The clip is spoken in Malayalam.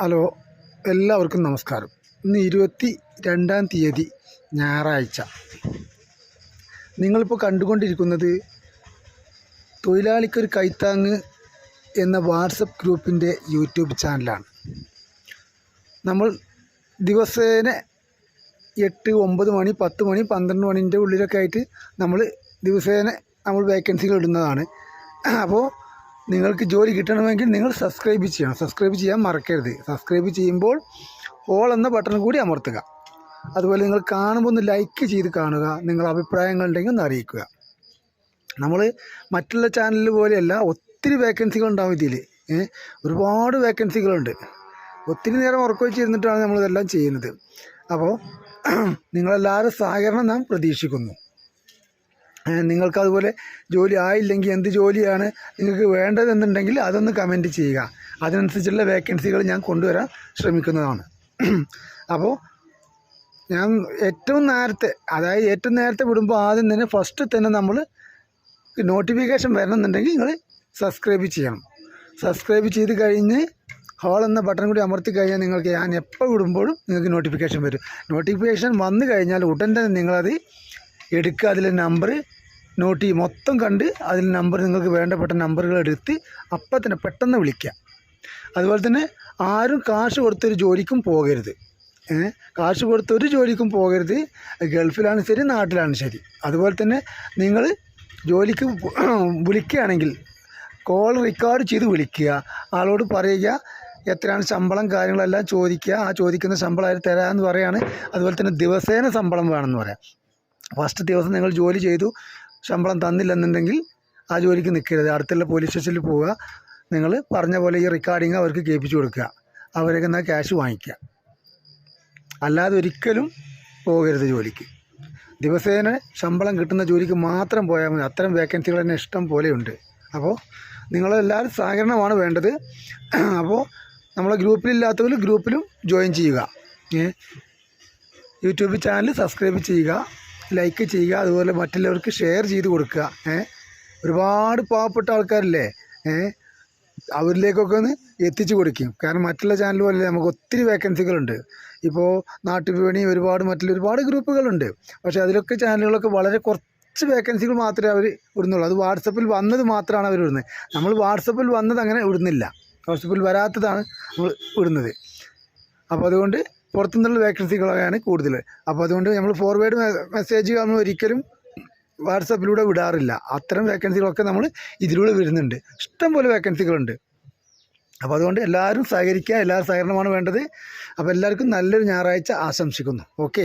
ഹലോ എല്ലാവർക്കും നമസ്കാരം. ഇന്ന് ഇരുപത്തി രണ്ടാം തീയതി ഞായറാഴ്ച. നിങ്ങളിപ്പോൾ കണ്ടുകൊണ്ടിരിക്കുന്നത് തൊഴിലാളിക്കൊരു കൈത്താങ്ങ് എന്ന വാട്സപ്പ് ഗ്രൂപ്പിന്റെ യൂട്യൂബ് ചാനലാണ്. നമ്മൾ ദിവസേന എട്ട് ഒമ്പത് മണി പത്ത് മണി പന്ത്രണ്ട് മണിന്റെ ഉള്ളിലൊക്കെ ആയിട്ട് നമ്മൾ ദിവസേന നമ്മൾ വേക്കൻസികൾ ഇടുന്നതാണ്. അപ്പോൾ നിങ്ങൾക്ക് ജോലി കിട്ടണമെങ്കിൽ നിങ്ങൾ സബ്സ്ക്രൈബ് ചെയ്യണം. സബ്സ്ക്രൈബ് ചെയ്യാൻ മറക്കരുത്. സബ്സ്ക്രൈബ് ചെയ്യുമ്പോൾ ഓൾ എന്ന ബട്ടൺ കൂടി അമർത്തുക. അതുപോലെ നിങ്ങൾ കാണുമ്പോൾ ഒന്ന് ലൈക്ക് ചെയ്ത് കാണുക. നിങ്ങളുടെ അഭിപ്രായങ്ങൾ ഉണ്ടെങ്കിൽ ഒന്ന് അറിയിക്കുക. നമ്മൾ മറ്റുള്ള ചാനലിൽ പോലെയല്ല ഒത്തിരി വേക്കൻസികൾ ഉണ്ടാവും ഇതിൽ ഒരുപാട് വേക്കൻസികളുണ്ട് ഒത്തിരി നേരം ഉറക്കം വെച്ചിരുന്നിട്ടാണ് നമ്മളിതെല്ലാം ചെയ്യുന്നത്. അപ്പോൾ നിങ്ങളെല്ലാവരും സഹകരണം നാം പ്രതീക്ഷിക്കുന്നു. നിങ്ങൾക്ക് അതുപോലെ ജോലി ആയില്ലെങ്കിൽ എന്ത് ജോലിയാണ് നിങ്ങൾക്ക് വേണ്ടതെന്നുണ്ടെങ്കിൽ അതൊന്ന് കമന്റ് ചെയ്യുക. അതിനനുസരിച്ചുള്ള വേക്കൻസികൾ ഞാൻ കൊണ്ടുവരാൻ ശ്രമിക്കുന്നതാണ്. അപ്പോൾ ഞാൻ ഏറ്റവും നേരത്തെ അതായത് ഏറ്റവും നേരത്തെ വിടുമ്പോൾ ആദ്യം തന്നെ ഫസ്റ്റ് തന്നെ നമ്മൾ നോട്ടിഫിക്കേഷൻ വരണമെന്നുണ്ടെങ്കിൽ നിങ്ങൾ സബ്സ്ക്രൈബ് ചെയ്യണം. സബ്സ്ക്രൈബ് ചെയ്ത് കഴിഞ്ഞ് ഹോൾ എന്ന ബട്ടൺ കൂടി അമർത്തി കഴിഞ്ഞാൽ നിങ്ങൾക്ക് ഞാൻ എപ്പോൾ വിടുമ്പോഴും നിങ്ങൾക്ക് നോട്ടിഫിക്കേഷൻ വരും. നോട്ടിഫിക്കേഷൻ വന്നു കഴിഞ്ഞാൽ ഉടൻ തന്നെ നിങ്ങളത് എടുക്കുക. അതിലെ നമ്പർ നോട്ട് ചെയ്യും മൊത്തം കണ്ട് അതിൽ നമ്പർ നിങ്ങൾക്ക് വേണ്ടപ്പെട്ട നമ്പറുകൾ എടുത്ത് അപ്പം തന്നെ പെട്ടെന്ന് വിളിക്കുക. അതുപോലെ തന്നെ ആരും കാശ് കൊടുത്തൊരു ജോലിക്കും പോകരുത്. കാശ് കൊടുത്തൊരു ജോലിക്കും പോകരുത്. ഗൾഫിലാണ് ശരി നാട്ടിലാണ് ശരി. അതുപോലെ തന്നെ നിങ്ങൾ ജോലിക്ക് വിളിക്കുകയാണെങ്കിൽ കോൾ റെക്കോർഡ് ചെയ്ത് വിളിക്കുക. ആളോട് പറയുക എത്രയാണ് ശമ്പളം കാര്യങ്ങളെല്ലാം ചോദിക്കുക. ആ ചോദിക്കുന്ന ശമ്പളം അവർ തരാമെന്ന് പറയാണ്. അതുപോലെ തന്നെ ദിവസേന ശമ്പളം വേണമെന്ന് പറയാം. ഫസ്റ്റ് ദിവസം നിങ്ങൾ ജോലി ചെയ്തു ശമ്പളം തന്നില്ലെന്നുണ്ടെങ്കിൽ ആ ജോലിക്ക് നിൽക്കരുത്. അടുത്തുള്ള പോലീസ് സ്റ്റേഷനിൽ പോവുക. നിങ്ങൾ പറഞ്ഞ പോലെ ഈ റെക്കോർഡിങ് അവർക്ക് കേൾപ്പിച്ചു കൊടുക്കുക. അവരൊക്കെ എന്നാൽ ക്യാഷ് വാങ്ങിക്കുക. അല്ലാതെ ഒരിക്കലും പോകരുത് ജോലിക്ക്. ദിവസേന ശമ്പളം കിട്ടുന്ന ജോലിക്ക് മാത്രം പോയാൽ മതി. അത്തരം വേക്കൻസികൾ തന്നെ ഇഷ്ടം പോലെയുണ്ട് അപ്പോൾ നിങ്ങളെല്ലാവരും സഹകരണമാണ് വേണ്ടത്. അപ്പോൾ നമ്മളെ ഗ്രൂപ്പിലില്ലാത്തവർ ഗ്രൂപ്പിലും ജോയിൻ ചെയ്യുക. യൂട്യൂബ് ചാനൽ സബ്സ്ക്രൈബ് ചെയ്യുക. ലൈക്ക് ചെയ്യുക അതുപോലെ മറ്റുള്ളവർക്ക് ഷെയർ ചെയ്ത് കൊടുക്കുക ഒരുപാട് പാവപ്പെട്ട ആൾക്കാരില്ലേ അവരിലേക്കൊക്കെ ഒന്ന് എത്തിച്ചു കൊടുക്കും. കാരണം മറ്റുള്ള ചാനൽ പോലെ നമുക്ക് ഒത്തിരി വേക്കൻസികളുണ്ട് ഇപ്പോൾ നാട്ടുവിപണി ഒരുപാട് മറ്റുള്ള ഒരുപാട് ഗ്രൂപ്പുകളുണ്ട് പക്ഷേ അതിലൊക്കെ ചാനലുകളൊക്കെ വളരെ കുറച്ച് വേക്കൻസികൾ മാത്രമേ അവർ ഇടുന്നുള്ളൂ. അത് വാട്സപ്പിൽ വന്നത് മാത്രമാണ് അവർ ഇടുന്നത്. നമ്മൾ വാട്സപ്പിൽ വന്നത് അങ്ങനെ ഇടുന്നില്ല. വാട്സപ്പിൽ വരാത്തതാണ് നമ്മൾ ഇടുന്നത്. അപ്പോൾ അതുകൊണ്ട് പുറത്തുനിന്നുള്ള വേക്കൻസികളാണ് കൂടുതൽ അപ്പോൾ അതുകൊണ്ട് നമ്മൾ ഫോർവേഡ് മെസ്സേജ് നമ്മൾ ഒരിക്കലും വാട്സപ്പിലൂടെ വിടാറില്ല. അത്തരം വേക്കൻസികളൊക്കെ നമ്മൾ ഇതിലൂടെ വരുന്നുണ്ട്. ഇഷ്ടംപോലെ വേക്കൻസികളുണ്ട് അപ്പോൾ അതുകൊണ്ട് എല്ലാവരും സഹകരിക്കുക എല്ലാവരും സഹകരണമാണ് വേണ്ടത്. അപ്പോൾ എല്ലാവർക്കും നല്ലൊരു ഞായറാഴ്ച ആശംസിക്കുന്നു. ഓക്കെ